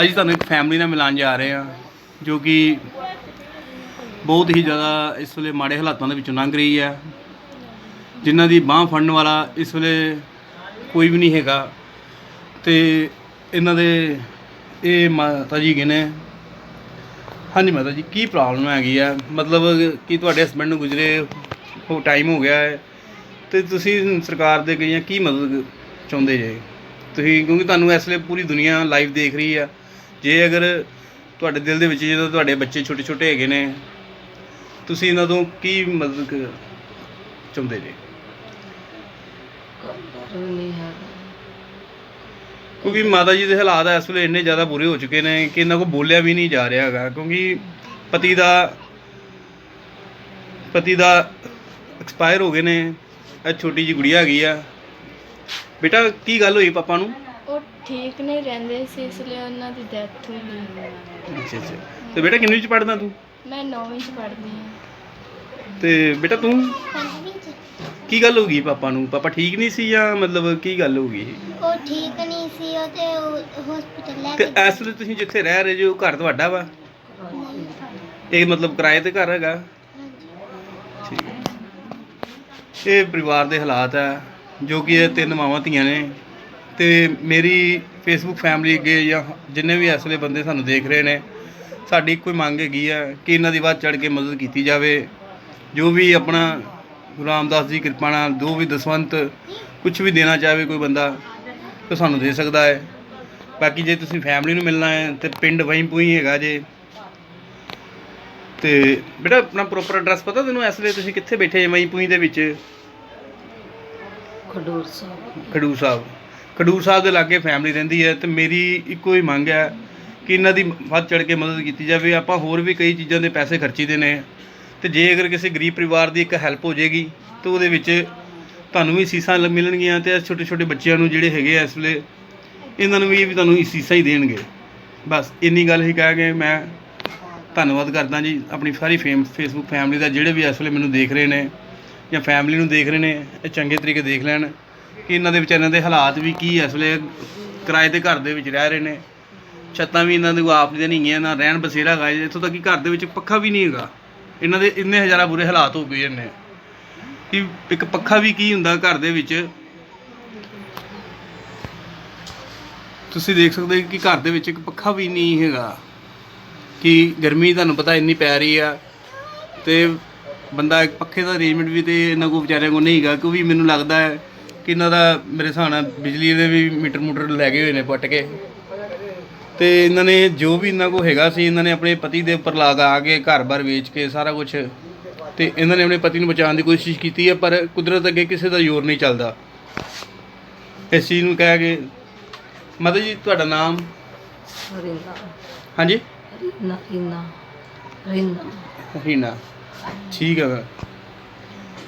ਅੱਜ ਤੁਹਾਨੂੰ ਇੱਕ ਫੈਮਿਲੀ ਨਾਲ ਮਿਲਾਉਣ ਜਾ ਰਹੇ ਹਾਂ, ਜੋ ਕਿ ਬਹੁਤ ਹੀ ਜ਼ਿਆਦਾ ਇਸ ਵੇਲੇ ਮਾੜੇ ਹਾਲਾਤਾਂ ਦੇ ਵਿੱਚੋਂ ਲੰਘ ਰਹੀ ਹੈ। ਜਿਨ੍ਹਾਂ ਦੀ ਬਾਹ ਫੜਨ ਵਾਲਾ ਇਸ ਵੇਲੇ ਕੋਈ ਵੀ ਨਹੀਂ ਹੈਗਾ। ਤੇ ਇਹਨਾਂ ਦੇ ਇਹ ਮਾਤਾ ਜੀ ਹੈਗੇ ਨੇ ਹਾਂਜੀ ਮਾਤਾ ਜੀ, ਕੀ ਪ੍ਰੋਬਲਮ ਹੈਗੀ ਆ? ਮਤਲਬ ਕਿ ਤੁਹਾਡੇ ਹਸਬੰਡ ਨੂੰ ਗੁਜਰੇ ਹੋ ਟਾਈਮ ਹੋ ਗਿਆ ਹੈ। ਤੇ ਤੁਸੀਂ ਸਰਕਾਰ ਦੇ ਗਈਆਂ ਕੀ ਮਦਦ ਚਾਹੁੰਦੇ ਜੇ? ਤੁਸੀਂ ਕਿਉਂਕਿ ਤੁਹਾਨੂੰ ਇਸ ਵੇਲੇ ਪੂਰੀ ਦੁਨੀਆ ਲਾਈਵ ਦੇਖ ਰਹੀ ਆ। ਜੇ ਅਗਰ ਤੁਹਾਡੇ ਦਿਲ ਦੇ ਵਿੱਚ ਜਦੋਂ ਤੁਹਾਡੇ ਬੱਚੇ ਛੋਟੇ ਛੋਟੇ ਹੈਗੇ ਨੇ ਤੁਸੀਂ ਇਹਨਾਂ ਤੋਂ ਕੀ ਮਦਦ ਕ- ਚਾਹੁੰਦੇ ਜੇ? ਕਿਉਂਕਿ ਮਾਤਾ ਜੀ ਦੇ ਹਾਲਾਤ ਇਸ ਵੇਲੇ ਇੰਨੇ ਜ਼ਿਆਦਾ ਬੁਰੇ ਹੋ ਚੁੱਕੇ ਨੇ ਕਿ ਇਹਨਾਂ ਕੋਲ ਬੋਲਿਆ ਵੀ ਨਹੀਂ ਜਾ ਰਿਹਾ ਹੈਗਾ। ਕਿਉਂਕਿ ਪਤੀ ਦਾ ਪਤੀ ਦਾ ਐਕਸਪਾਇਰ ਹੋ ਗਏ ਨੇ ਇਹ ਛੋਟੀ ਜੀ ਗੁੜੀਆ ਹੈਗੀ ਆ। ਬੇਟਾ ਕੀ ਗੱਲ ਹੋਈ ਪਾਪਾ ਨੂੰ? ਉਹ ਠੀਕ ਨਹੀਂ ਰਹਿੰਦੇ ਸੀ ਇਸ ਲਈ ਉਹਨਾਂ ਦੀ ਡੈਥ ਹੋ ਗਈ ਅੱਛਾ ਅੱਛਾ। ਤੇ ਬੇਟਾ ਕਿੰਨੀ ਚ ਪੜਦਾ ਤੂੰ? ਮੈਂ 9ਵੀਂ ਚ ਪੜ੍ਹਦੀ ਹਾਂ। ਤੇ ਬੇਟਾ ਤੂੰ? ਕੀ ਗੱਲ ਹੋ ਗਈ ਪਾਪਾ ਨੂੰ? ਪਾਪਾ ਠੀਕ ਨਹੀਂ ਸੀ ਜਾਂ ਮਤਲਬ ਕੀ ਗੱਲ ਹੋ ਗਈ? ਉਹ ਠੀਕ ਨਹੀਂ ਸੀ ਉਹ ਤੇ ਹਸਪੀਟਲ ਲੈ ਤੇ ਕੇ ਇਸ ਵੇਲੇ ਤੁਸੀਂ ਜਿੱਥੇ ਰਹਿ ਰਹੇ ਜੋ ਘਰ ਤੁਹਾਡਾ ਵਾ? ਇਹ ਮਤਲਬ ਕਿਰਾਏ ਤੇ ਘਰ ਹੈਗਾ? ਠੀਕ। ਹੈ ਇਹ ਪਰਿਵਾਰ ਦੇ ਹਾਲਾਤ ਆ। ਜੋ ਕਿ ਇਹ ਤਿੰਨ ਮਾਵਾਂ ਧੀਆਂ ਨੇ। ਤੇ ਮੇਰੀ ਫੇਸਬੁੱਕ ਫੈਮਿਲੀ ਅੱਗੇ ਜਾਂ ਜਿੰਨੇ ਵੀ ਇਸ ਵੇਲੇ ਬੰਦੇ ਸਾਨੂੰ ਦੇਖ ਰਹੇ ਨੇ, ਸਾਡੀ ਇੱਕੋ ਹੀ ਮੰਗ ਹੈਗੀ ਆ ਕਿ ਇਹਨਾਂ ਦੀ ਵੱਧ ਚੜ ਕੇ ਮਦਦ ਕੀਤੀ ਜਾਵੇ। ਜੋ ਵੀ ਆਪਣਾ ਰਾਮਦਾਸ ਜੀ ਦੀ ਕਿਰਪਾ ਨਾਲ ਜੋ ਵੀ ਦਸਵੰਤ ਕੁਝ ਵੀ ਦੇਣਾ ਚਾਹਵੇ ਕੋਈ ਬੰਦਾ ਤਾਂ ਸਾਨੂੰ ਦੇ ਸਕਦਾ ਹੈ। ਬਾਕੀ ਜੇ ਤੁਸੀਂ ਫੈਮਿਲੀ ਨੂੰ ਮਿਲਣਾ ਹੈ, ਤੇ ਪਿੰਡ ਵਹੀਂ ਹੈਗਾ ਜੇ। ਤੇ ਬੇਟਾ ਆਪਣਾ ਪ੍ਰੋਪਰ ਐਡਰੈਸ ਪਤਾ ਤੈਨੂੰ ਇਸ ਵੇਲੇ ਤੁਸੀਂ ਕਿੱਥੇ ਬੈਠੇ ਜੇ ਦੇ ਵਿੱਚ? ਖਡੂਰ ਸਾਹਿਬ। ਖਡੂਰ ਸਾਹਿਬ। ਖਡੂਰ ਸਾਹਿਬ ਦੇ ਲਾਗੇ ਫੈਮਿਲੀ ਰਹਿੰਦੀ ਹੈ ਤੇ ਮੇਰੀ ਇੱਕੋ ਹੀ ਮੰਗ ਹੈ ਕਿ ਇਹਨਾਂ ਦੀ ਵੱਧ ਚੜ ਕੇ ਮਦਦ ਕੀਤੀ ਜਾਵੇ। ਆਪਾਂ ਹੋਰ ਵੀ ਕਈ ਚੀਜ਼ਾਂ ਦੇ ਪੈਸੇ ਖਰਚੀਦੇ ਨੇ। ਤੇ ਜੇ ਅਗਰ ਕਿਸੇ ਗਰੀਬ ਪਰਿਵਾਰ ਦੀ ਇੱਕ ਹੈਲਪ ਹੋ ਜਾਏਗੀ, ਤਾਂ ਉਹਦੇ ਵਿੱਚ ਤੁਹਾਨੂੰ ਵੀ ਸੀਸਾਂ ਲ- ਮਿਲਣਗੀਆਂ ਤੇ ਛੋਟੇ ਛੋਟੇ ਬੱਚਿਆਂ ਨੂੰ ਜਿਹੜੇ ਹੈਗੇ ਆ ਇਸ ਵੇਲੇ, ਇਹਨਾਂ ਨੂੰ ਵੀ ਇਹ ਵੀ ਤੁਹਾਨੂੰ ਸੀਸਾਂ ਹੀ ਦੇਣਗੇ। ਬਸ ਇੰਨੀ ਗੱਲ ਹੀ ਕਹਿ ਕੇ ਮੈਂ ਧੰਨਵਾਦ ਕਰਦਾ ਜੀ। ਆਪਣੀ ਸਾਰੀ ਫੇਮ ਫੇਸਬੁੱਕ ਫੈਮਿਲੀ ਦਾ ਜਿਹੜੇ ਵੀ ਇਸ ਵੇਲੇ ਮੈਨੂੰ ਦੇਖ ਰਹੇ ਨੇ। ਜਾਂ ਫੈਮਿਲੀ ਨੂੰ ਦੇਖ ਰਹੇ ਨੇ, ਇਹ ਚੰਗੇ ਤਰੀਕੇ ਦੇਖ ਲੈਣ, ਕਿ ਇਹਨਾਂ ਦੇ ਵਿਚਾਰਿਆਂ ਦੇ ਹਾਲਾਤ ਵੀ ਕੀ ਇਸ ਵੇਲੇ, ਕਿਰਾਏ ਦੇ ਘਰ ਦੇ ਵਿੱਚ ਰਹਿ ਰਹੇ ਨੇ। ਛੱਤਾਂ ਵੀ ਇਹਨਾਂ ਦੇ ਕੋਲ ਆਪ ਦੀਆਂ ਨਹੀਂ ਹੈਗੀਆਂ, ਨਾ ਰਹਿਣ ਬਸੇਰਾ ਹੈਗਾ, ਇੱਥੋਂ ਤੱਕ ਕਿ ਘਰ ਦੇ ਵਿੱਚ ਪੱਖਾ ਵੀ ਨਹੀਂ ਹੈਗਾ। ਇਹਨਾਂ ਦੇ ਇੰਨੇ ਹਜ਼ਾਰਾਂ ਬੁਰੇ ਹਾਲਾਤ ਹੋ ਗਏ ਨੇ। ਕਿ ਇੱਕ ਪੱਖਾ ਵੀ ਕੀ ਹੁੰਦਾ ਘਰ ਦੇ ਵਿੱਚ? ਤੁਸੀਂ ਦੇਖ ਸਕਦੇ ਕਿ ਘਰ ਦੇ ਵਿੱਚ ਇੱਕ ਪੱਖਾ ਵੀ ਨਹੀਂ ਹੈਗਾ। ਕਿ ਗਰਮੀ ਤੁਹਾਨੂੰ ਪਤਾ ਇੰਨੀ ਪੈ ਰਹੀ ਆ, ਤੇ ਬੰਦਾ ਇੱਕ ਪੱਖੇ ਦਾ ਅਰੇਂਜਮੈਂਟ ਵੀ ਤੇ ਇਹਨਾਂ ਕੋਲ ਵਿਚਾਰਿਆਂ ਕੋਲ ਨਹੀਂ ਹੈਗਾ ਕਿਉਂਕਿ ਮੈਨੂੰ ਲੱਗਦਾ ਹੈ ਕਿ ਇਹਨਾਂ ਦਾ ਮੇਰੇ ਹਿਸਾਬ ਨਾਲ ਬਿਜਲੀ ਦੇ ਵੀ ਮੀਟਰ ਮੂਟਰ ਲੈ ਗਏ ਹੋਏ ਨੇ ਪੱਟ ਕੇ। ਤੇ ਇਹਨਾਂ ਨੇ ਜੋ ਵੀ ਇਹਨਾਂ ਕੋਲ ਹੈਗਾ ਸੀ ਇਹਨਾਂ ਨੇ ਆਪਣੇ ਪਤੀ ਦੇ ਉੱਪਰ ਲਗਾ ਕੇ ਘਰ-ਬਾਰ ਵੇਚ ਕੇ ਸਾਰਾ ਕੁਝ ਤੇ ਇਹਨਾਂ ਨੇ ਆਪਣੇ ਪਤੀ ਨੂੰ ਬਚਾਉਣ ਦੀ ਕੋਸ਼ਿਸ਼ ਕੀਤੀ ਹੈ ਪਰ ਕੁਦਰਤ ਅੱਗੇ ਕਿਸੇ ਦਾ ਜ਼ੋਰ ਨਹੀਂ ਚੱਲਦਾ। ਇਸ ਚੀਜ਼ ਨੂੰ ਕਹਿ ਕੇ ਮਤਲਬ ਜੀ ਤੁਹਾਡਾ ਨਾਮ? ਰਿੰਨਾ ਹਾਂਜੀ? ਰਿੰਨਾ। ਰਿੰਨਾ। ਰਿੰਨਾ। ਹੀਨਾ ਠੀਕ ਹੈ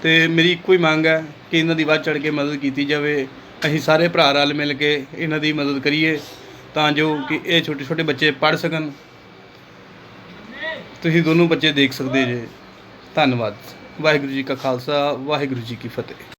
ਤੇ ਮੇਰੀ ਇੱਕੋ ਹੀ ਮੰਗ ਹੈ ਕਿ ਇਹਨਾਂ ਦੀ ਵੱਧ ਚੜ ਕੇ ਮਦਦ ਕੀਤੀ ਜਾਵੇ। ਅਸੀਂ ਸਾਰੇ ਭਰਾ ਰਲ ਮਿਲ ਕੇ ਇਹਨਾਂ ਦੀ ਮਦਦ ਕਰੀਏ ਤਾਂ ਜੋ ਕਿ ਇਹ ਛੋਟੇ ਛੋਟੇ ਬੱਚੇ ਪੜ੍ਹ ਸਕਣ। ਤੁਸੀਂ ਦੋਨੋਂ ਬੱਚੇ ਦੇਖ ਸਕਦੇ ਜੇ। ਧੰਨਵਾਦ। ਵਾਹਿਗੁਰੂ ਜੀ ਕਾ ਖਾਲਸਾ, ਵਾਹਿਗੁਰੂ ਜੀ ਕੀ ਫਤਿਹ।